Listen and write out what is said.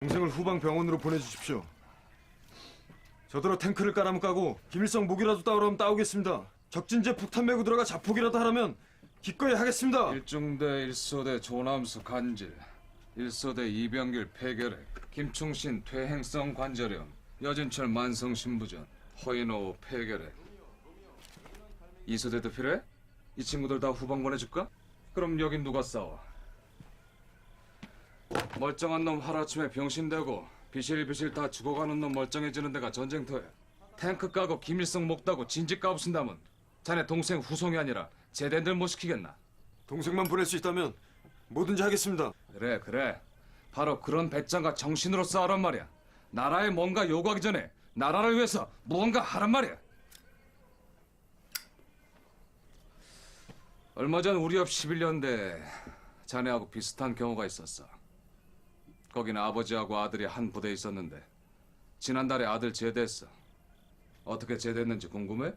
동생을 후방 병원으로 보내주십시오. 저더러 탱크를 까라면 까고 김일성 무기라도 따오라면 따오겠습니다. 적진지에 폭탄 메고 들어가 자폭이라도 하라면 기꺼이 하겠습니다. 일중대 일소대 조남수 간질 일소대 이병길 폐결핵 김충신 퇴행성 관절염 여진철 만성 신부전 허인호 폐결핵 이소대도 필요해? 이 친구들 다 후방 보내줄까? 그럼 여긴 누가 싸워? 멀쩡한 놈 하루아침에 병신되고 비실비실 다 죽어가는 놈 멀쩡해지는 데가 전쟁터야 탱크 까고 김일성 목다고 진지 까부순다면 자네 동생 후송이 아니라 제대들 못 시키겠나? 동생만 보낼 수 있다면 뭐든지 하겠습니다. 그래 그래. 바로 그런 배짱과 정신으로 싸우란 말이야. 나라에 뭔가 요구하기 전에 나라를 위해서 무언가 하란 말이야. 얼마 전 우리 옆 11년대 자네하고 비슷한 경우가 있었어 거기는 아버지하고 아들이 한 부대에 있었는데 지난달에 아들 제대했어 어떻게 제대했는지 궁금해?